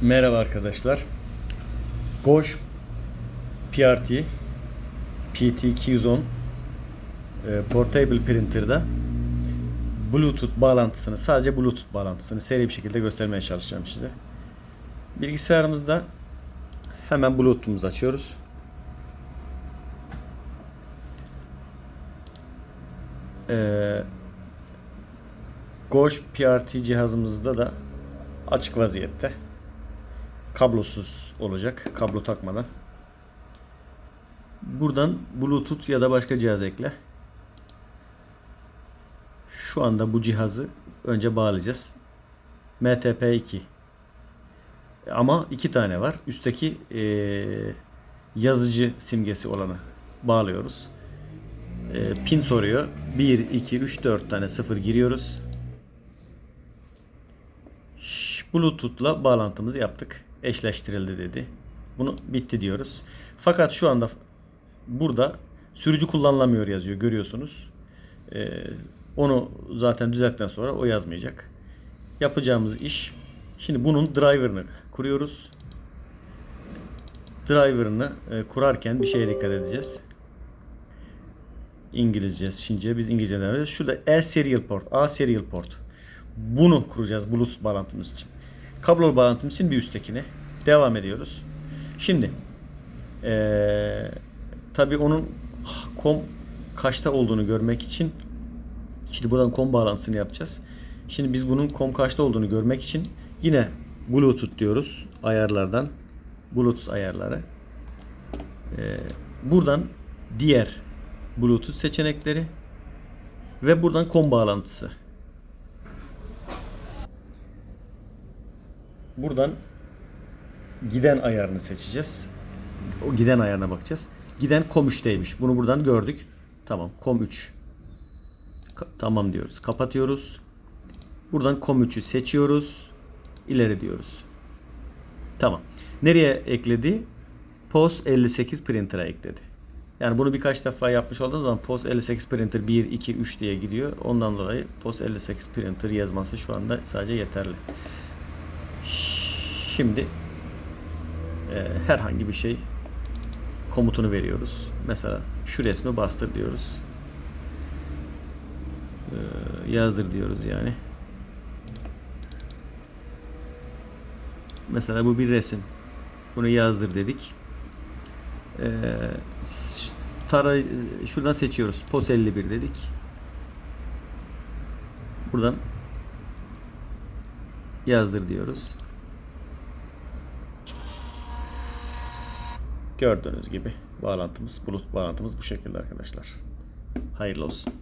Merhaba arkadaşlar. Goş PRT PT210 e, Portable Printer'da Bluetooth bağlantısını sadece Bluetooth bağlantısını seri bir şekilde göstermeye çalışacağım size. Bilgisayarımızda hemen Bluetooth'umuzu açıyoruz. Ee, Goş PRT cihazımızda da açık vaziyette. Kablosuz olacak. Kablo takmadan. Buradan Bluetooth ya da başka cihaz ekle. Şu anda bu cihazı önce bağlayacağız. MTP2. Ama iki tane var. Üstteki eee, yazıcı simgesi olanı bağlıyoruz. Eee, pin soruyor. 1, 2, 3, 4 tane sıfır giriyoruz. Bluetooth'la bağlantımızı yaptık. Eşleştirildi dedi. Bunu bitti diyoruz. Fakat şu anda burada sürücü kullanılamıyor yazıyor görüyorsunuz. Ee, onu zaten düzelttikten sonra o yazmayacak. Yapacağımız iş şimdi bunun driver'ını kuruyoruz. Driver'ını e, kurarken bir şeye dikkat edeceğiz. İngilizce, Çince biz İngilizce devam. Şurada E serial port, A serial port. Bunu kuracağız Bluetooth bağlantımız için. Kablolu bağlantımız için bir üsttekine. Devam ediyoruz. Şimdi eee tabi onun kom kaçta olduğunu görmek için şimdi buradan kom bağlantısını yapacağız. Şimdi biz bunun kom kaçta olduğunu görmek için yine Bluetooth diyoruz ayarlardan. Bluetooth ayarları. Eee, buradan diğer Bluetooth seçenekleri ve buradan kom bağlantısı. Buradan giden ayarını seçeceğiz. O giden ayarına bakacağız. Giden COM 3'teymiş. Bunu buradan gördük. Tamam COM 3. Ka- tamam diyoruz. Kapatıyoruz. Buradan COM 3'ü seçiyoruz. İleri diyoruz. Tamam. Nereye ekledi? POS 58 printer'a ekledi. Yani bunu birkaç defa yapmış olduğunuz zaman POS 58 printer 1, 2, 3 diye gidiyor. Ondan dolayı POS 58 printer yazması şu anda sadece yeterli. Şimdi e, herhangi bir şey komutunu veriyoruz. Mesela şu resmi bastır diyoruz. E, yazdır diyoruz yani. Mesela bu bir resim. Bunu yazdır dedik. E, tara, şuradan seçiyoruz. POS 51 dedik. Buradan yazdır diyoruz. Gördüğünüz gibi bağlantımız, bulut bağlantımız bu şekilde arkadaşlar. Hayırlı olsun.